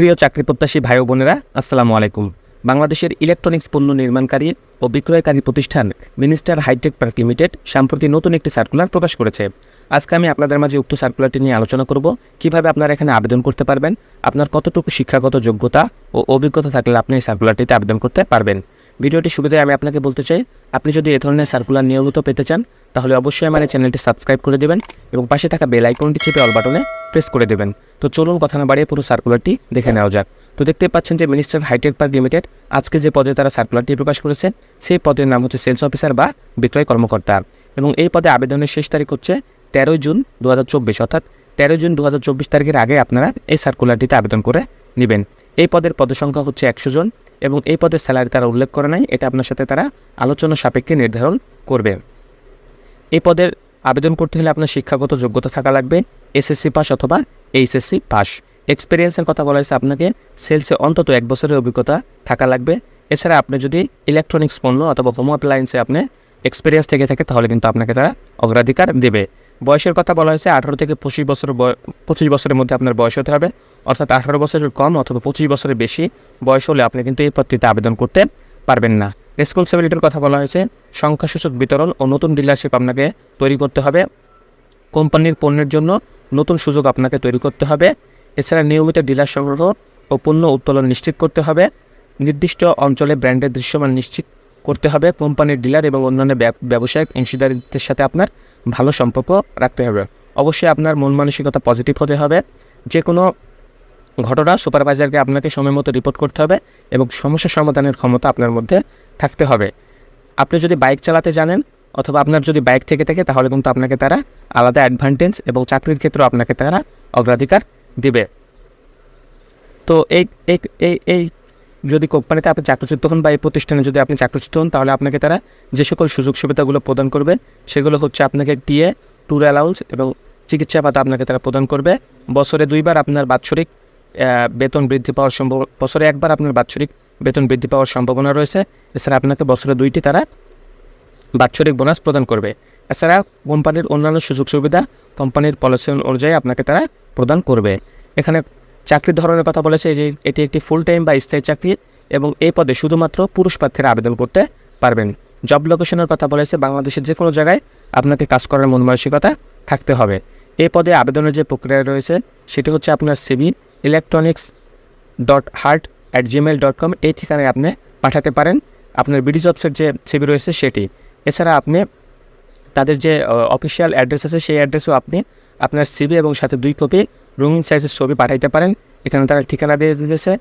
প্রিয় চাকরি প্রত্যাশী ভাই বোনেরা, আসসালামু আলাইকুম। বাংলাদেশের ইলেকট্রনিক্স পণ্য নির্মাণকারী ও বিক্রয়কারী প্রতিষ্ঠান মিনিস্টার হাইটেক পার্ক লিমিটেড সম্প্রতি নতুন একটি সার্কুলার প্রকাশ করেছে। আজকে আমি আপনাদের মাঝে উক্ত সার্কুলারটি নিয়ে আলোচনা করব, কীভাবে আপনারা এখানে আবেদন করতে পারবেন, আপনার কতটুকু শিক্ষাগত যোগ্যতা ও অভিজ্ঞতা থাকলে আপনি এই সার্কুলারটিতে আবেদন করতে পারবেন। ভিডিওটি সুবিধায় আমি আপনাকে বলতে চাই, আপনি যদি এ ধরনের সার্কুলার নিয়মিত পেতে চান, তাহলে অবশ্যই আমার চ্যানেলটি সাবস্ক্রাইব করে দেবেন এবং পাশে থাকা বেল আইকনটি চেপে অল বাটনে প্রেস করে দেবেন। তো চলুন কথা না বাড়িয়ে পুরো সার্কুলারটি দেখে নেওয়া যাক। তো দেখতে পাচ্ছেন যে মিনিস্টার হাইটেক পার্ক লিমিটেড আজকে যে পদে তারা সার্কুলারটি প্রকাশ করেছে, সেই পদের নাম হচ্ছে সেলস অফিসার বা বিক্রয় কর্মকর্তা। এবং এই পদে আবেদনের শেষ তারিখ হচ্ছে তেরোই জুন দু হাজার চব্বিশ, অর্থাৎ তেরোই জুন দু হাজার চব্বিশ তারিখের আগে আপনারা এই সার্কুলারটিতে আবেদন করে নেবেন। এই পদের পদসংখ্যা হচ্ছে একশো জন। এবং এই পদের স্যালারি তারা উল্লেখ করে নাই, এটা আপনার সাথে তারা আলোচনা সাপেক্ষে নির্ধারণ করবে। এই পদের আবেদন করতে হলে আপনার শিক্ষাগত যোগ্যতা থাকা লাগবে এসএসসি পাস অথবা এইচএসসি পাস এক্সপিরিয়েন্সের কথা বলা হয়েছে আপনাকে সেলসে অন্তত এক বছরের অভিজ্ঞতা থাকা লাগবে। এছাড়া আপনি যদি ইলেকট্রনিক্স পণ্য অথবা হোম অ্যাপ্লায়েন্সে আপনি এক্সপিরিয়েন্স থেকে থাকে, তাহলে কিন্তু আপনাকে তারা অগ্রাধিকার দেবে। বয়সের কথা বলা হয়েছে, আঠারো থেকে পঁচিশ বছর পঁচিশ বছরের মধ্যে আপনার বয়স হতে হবে। অর্থাৎ আঠারো বছরের কম অথবা পঁচিশ বছরের বেশি বয়স হলে আপনি কিন্তু এই পদটিতে আবেদন করতে পারবেন না। রেসপন্সিবিলিটির কথা বলা হয়েছে, সংখ্যাসূচক বিতরণ ও নতুন ডিলারশিপ আপনাকে তৈরি করতে হবে। কোম্পানির পণ্যের জন্য নতুন সুযোগ আপনাকে তৈরি করতে হবে। এছাড়া নিয়মিত ডিলার সংগ্রহ ও পণ্য উত্তোলন নিশ্চিত করতে হবে। নির্দিষ্ট অঞ্চলে ব্র্যান্ডের দৃশ্যমান নিশ্চিত করতে হবে, কোম্পানির ডিলার এবং অন্যান্য ব্যব- ব্যবসায়িক অংশীদারিত্বের সাথে আপনার ভালো সম্পর্ক রাখতে হবে। অবশ্যই আপনার মন মানসিকতা পজিটিভ হতে হবে। যে কোনো ঘটনা সুপারভাইজারকে আপনাকে সময় মতো রিপোর্ট করতে হবে এবং সমস্যা সমাধানের ক্ষমতা আপনার মধ্যে থাকতে হবে। আপনি যদি বাইক চালাতে জানেন অথবা আপনার যদি বাইক থেকে থাকে তাহলে কিন্তু আপনাকে তারা আলাদা অ্যাডভান্টেজ এবং চাকরির ক্ষেত্রেও আপনাকে তারা অগ্রাধিকার দিবে। তো এই এই এই যদি কোম্পানিতে আপনি চাকরিচ্যুত হন বা এই প্রতিষ্ঠানে যদি আপনি চাকরিচ্যুত হন, তাহলে আপনাকে তারা যে সকল সুযোগ সুবিধাগুলো প্রদান করবে, সেগুলো হচ্ছে আপনাকে টিএ, ট্যুর অ্যালাউন্স এবং চিকিৎসা ভাতা আপনাকে তারা প্রদান করবে। বছরে দুইবার আপনার বাৎসরিক বেতন বৃদ্ধি পাওয়ার সম্ভব বছরে একবার আপনার বাৎসরিক বেতন বৃদ্ধি পাওয়ার সম্ভাবনা রয়েছে। এছাড়া আপনাকে বছরে দুইটি তারা বাৎসরিক বোনাস প্রদান করবে। এছাড়া কোম্পানির অন্যান্য সুযোগ সুবিধা কোম্পানির পলিসি অনুযায়ী আপনাকে তারা প্রদান করবে। এখানে চাকরির ধরনের কথা বলেছে এটি একটি ফুল টাইম বা স্থায়ী চাকরি এবং এই পদে শুধুমাত্র পুরুষ প্রার্থীরা আবেদন করতে পারবেন। জব লোকেশনের কথা বলেছে বাংলাদেশের যে কোনো জায়গায় আপনাকে কাজ করার মন মানসিকতা থাকতে হবে। এই পদে আবেদনের যে প্রক্রিয়া রয়েছে সেটি হচ্ছে আপনার CV electronics dot heart at Gmail dot com এই ঠিকানায় আপনি পাঠাতে পারেন। আপনার বিডি জবসের যে সিবি রয়েছে সেটি। এছাড়া আপনি তাদের যে অফিসিয়াল অ্যাড্রেস আছে, সেই অ্যাড্রেসও আপনি আপনার সিবি এবং সাথে দুই কপি রঙিন সাইজের ছবি পাঠাইতে পারেন। এখানে তারা ঠিকানা দিয়ে দিয়েছে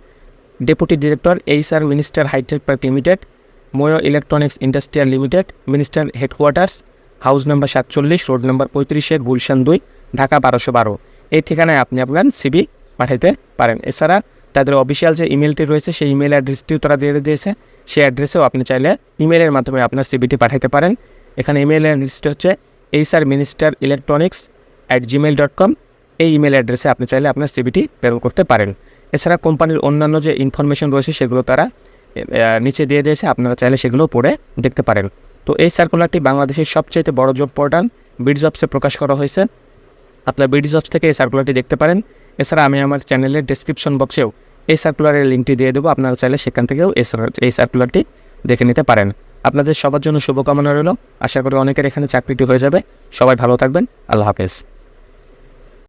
deputy director H R minister hitech park limited ময়ো electronics industrial limited minister headquarters house number সাতচল্লিশ রোড নম্বর পঁয়ত্রিশের গুলশান দুই, ঢাকা বারোশো বারো। এই ঠিকানায় আপনি আপনার সিবি পাঠাইতে পারেন। এছাড়া তাদের অফিসিয়াল যে ইমেলটি রয়েছে, সেই ইমেল অ্যাড্রেসটিও তারা দিয়ে দিয়েছে। সেই অ্যাড্রেসেও আপনি চাইলে ইমেলের মাধ্যমে আপনার সিবিটি পাঠাইতে পারেন। এখানে ইমেল অ্যাড্রেসটি হচ্ছে HR minister electronics at Gmail dot com এই ইমেল অ্যাড্রেসে আপনি চাইলে আপনার সিবিটি প্রেরণ করতে পারেন। এছাড়া কোম্পানির অন্যান্য যে ইনফরমেশন রয়েছে সেগুলো তারা নিচে দিয়ে দিয়েছে, আপনারা চাইলে সেগুলো পড়ে দেখতে পারেন। তো এই সার্কুলারটি বাংলাদেশের সবচেয়ে বড় জব পোর্টাল বিড জবসে প্রকাশ করা হয়েছে। আপনার বিডি জবস থেকে এই সার্কুলারটি দেখতে পারেন। এছাড়া আমি আমার চ্যানেলের ডেসক্রিপশন বক্সেও এই সার্কুলারের লিঙ্কটি দিয়ে দেবো। আপনারা চাইলে সেখান থেকেও এই সার্কুলারটি দেখে নিতে পারেন। আপনাদের সবার জন্য শুভকামনা রইল। আশা করি অনেকের এখানে চাকরিটি হয়ে যাবে। সবাই ভালো থাকবেন। আল্লাহ হাফেজ।